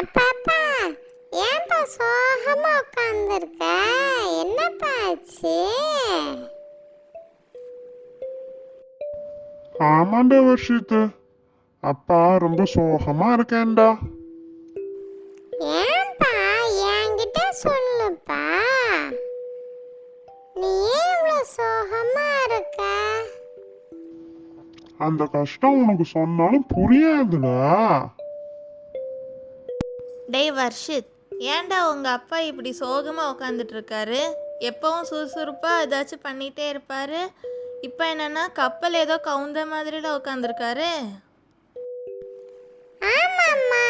அப்பா அப்பா. ஏன்பா சோகமா உட்காந்துருக்க என்னப்பா ஆச்சு? ஆமாண்டா வர்ஷித்து. அப்பா ரொம்ப சோகமா இருக்கேன்டா. ஏன்பா? என்கிட்ட சொல்லுப்பா. நீ ஏன் இவ்வளோ சோகமா இருக்க? அந்த கஷ்டம் உனக்கு சொன்னாலும் புரியாதுடா. டேய் வர்ஷித் ஏன்டா உங்கள் அப்பா இப்படி சோகமாக உட்காந்துட்டு இருக்காரு எப்பவும் ஏதாச்சும் பண்ணிகிட்டே இருப்பார். இப்போ என்னென்னா கப்பல் ஏதோ கவுந்த மாதிரில உட்காந்துருக்காரு ஆமாம்மா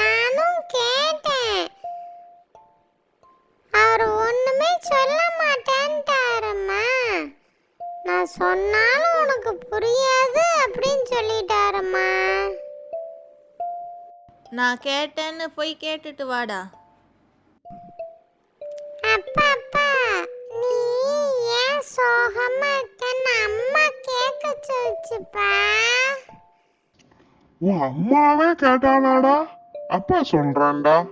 நானும் கேட்டேன். அவர் ஒண்ணுமே சொல்ல மாட்டேன்ட்டாருமா நான் சொன்னாலும் உனக்கு நான் கேட்டேன்னு போய் கேட்டுட்டு வாடா. அப்பா அப்பா நீ ஏன் சோகமா இருக்கன்னு அம்மா கேட்க சொல்லுச்சுப்பா. உன் அம்மாவே கேட்டாளாடா. அப்பா சொல்றான்டா.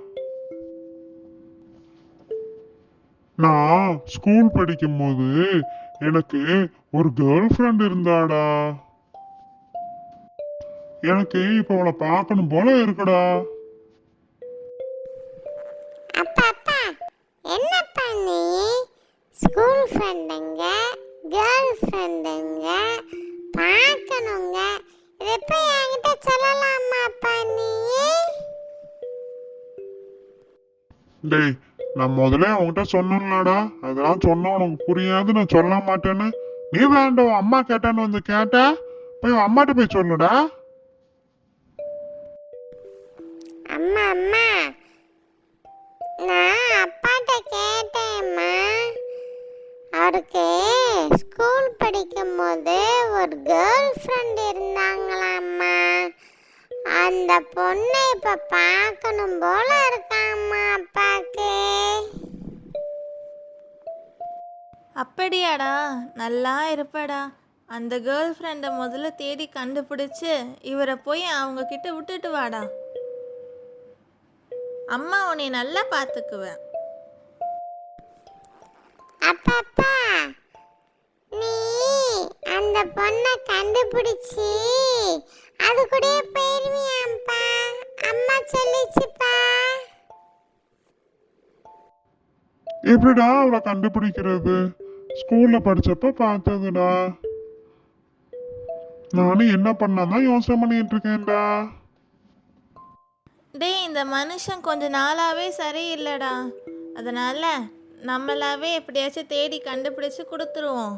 நான் ஸ்கூல் படிக்கும்போது எனக்கு ஒரு கேர்ள் ஃப்ரெண்ட் இருந்தாடா. எனக்கு இப்ப அவளை பார்க்கணும் போல இருக்குடா. அப்பா அப்பா என்னப்பா நீ? ஸ்கூல் ஃப்ரெண்டுங்க கேர்ள் ஃப்ரெண்டுங்க பார்க்கணுங்க. போய் என்கிட்ட சொல்லலாமாப்பா நீ? டேய் நான் முதல்ல அவன்கிட்ட சொன்னேன்லடா. அதெல்லாம் சொன்னா உனக்கு புரியாது நான் சொல்ல மாட்டேன்னு. நீ வேண்டாம் அம்மா கேட்டான்னு வந்து கேட்டா போய் அம்மாட்ட போய் சொல்லுடா. அம்மா அம்மா. நான் அப்பாட்ட கேட்டேம்மா அவருக்கு ஸ்கூல் படிக்கும்போது ஒரு கேர்ள் ஃப்ரெண்ட் இருந்தாங்களாம்மா. அந்த பொண்ணை இப்போ பார்க்கணும் போல இருக்காம்மா அப்பாக்கு. அப்படியாடா நல்லா இருப்படா. அந்த கேர்ள் ஃப்ரெண்டை முதல்ல தேடி கண்டுபிடிச்சு இவரை போய் அவங்க கிட்ட விட்டுட்டு வாடா. அம்மா உன்னை நல்லா பார்த்துக்குவேன். அப்பா அப்பா நீ அந்த பொண்ணை கண்டுபிடிச்சி அது கூடயே போயிருவியாம்ப்பா. அம்மா சொல்லிச்சுப்பா. எப்படிடா அவளை கண்டுபிடிக்கிறது? ஸ்கூல்ல படிச்சப்ப பார்த்ததுடா. நானும் என்ன பண்ணாதான் யோசனை பண்ணிட்டு இருக்கேன்டா. டேய் இந்த மனுஷன் கொஞ்ச நாளாகவே சரியில்லைடா. அதனால நம்மளாவே எப்படியாச்சும் தேடி கண்டுபிடிச்சு கொடுத்துருவோம்.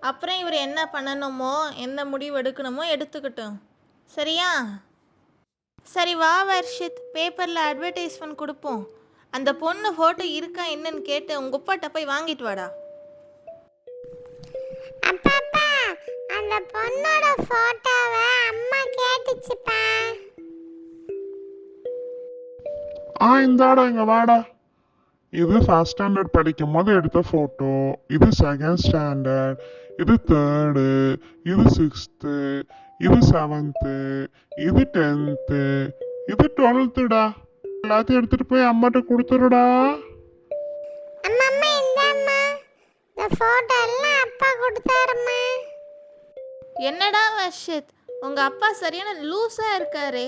அப்புறம் இவர் என்ன பண்ணணுமோ எந்த முடிவு எடுக்கணுமோ எடுத்துக்கிட்டோம். சரியா? சரி வா வர்ஷித். பேப்பரில் அட்வர்டைஸ்மெண்ட் கொடுப்போம். அந்த பொண்ணு ஃபோட்டோ இருக்கா என்னன்னு கேட்டு உங்கள் உப்பாட்ட போய் வாங்கிட்டு வாடா. அப்பா அந்த பொண்ணோட ஃபோட்டோவை அம்மா கேட்டுச்சுப்பா. ஆ இந்தாடா இங்க வாடா. இது ஃபர்ஸ்ட் ஸ்டாண்டர்ட் படிக்கும் போது எடுத்த போட்டோ இது செகண்ட் ஸ்டாண்டர்ட் இது தேர்டு இது சிக்ஸ்த்து இது செவன்த்து இது டென்த்து இது டுவெல்த்துடா எல்லாத்தையும் எடுத்துட்டு போய் அம்மாட்ட கொடுத்துருடா. அம்மா அம்மா இந்தாம்மா இந்த போட்டோ எல்லாம் அப்பா கொடுத்தாரும்மா. என்னடா வர்ஷித்? உங்கள் அப்பா சரியான லூஸாக இருக்காரே.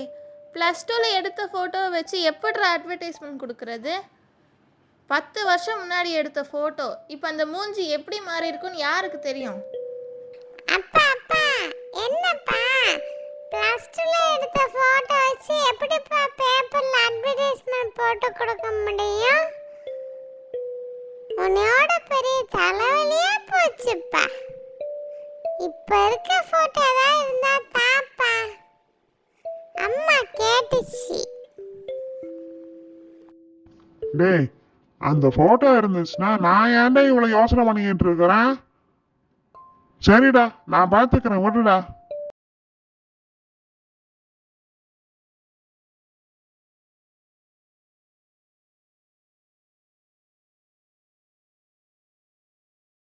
ப்ளஸ் டூவில் எடுத்த ஃபோட்டோவை வச்சு எப்படிற அட்வர்டைஸ்மெண்ட் கொடுக்குறது? பத்து வருஷம் முன்னாடி எடுத்த ஃபோட்டோ இப்போ அந்த மூஞ்சி எப்படி மாறி இருக்குன்னு யாருக்கு தெரியும்? அப்பா அப்பா என்னப்பா? ப்ளஸ் டூவில் எடுத்த ஃபோட்டோ வச்சு எப்படிப்பா பேப்பரில் அட்வர்டைஸ்மெண்ட் போட்டு கொடுக்க முடியும்? உன்னோட பெரிய தலைவலியாக போச்சுப்பா. இப்போ இருக்க ஃபோட்டோ தான் இருந்தால் கேட்டுச்சு. டேய் அந்த போட்டோ இருந்துச்சுன்னா நான் ஏன்டா இவ்வளவு யோசனை பண்ணிக்கிட்டு இருக்கிறேன்? சரிடா நான் பார்த்துக்கிறேன் விடுடா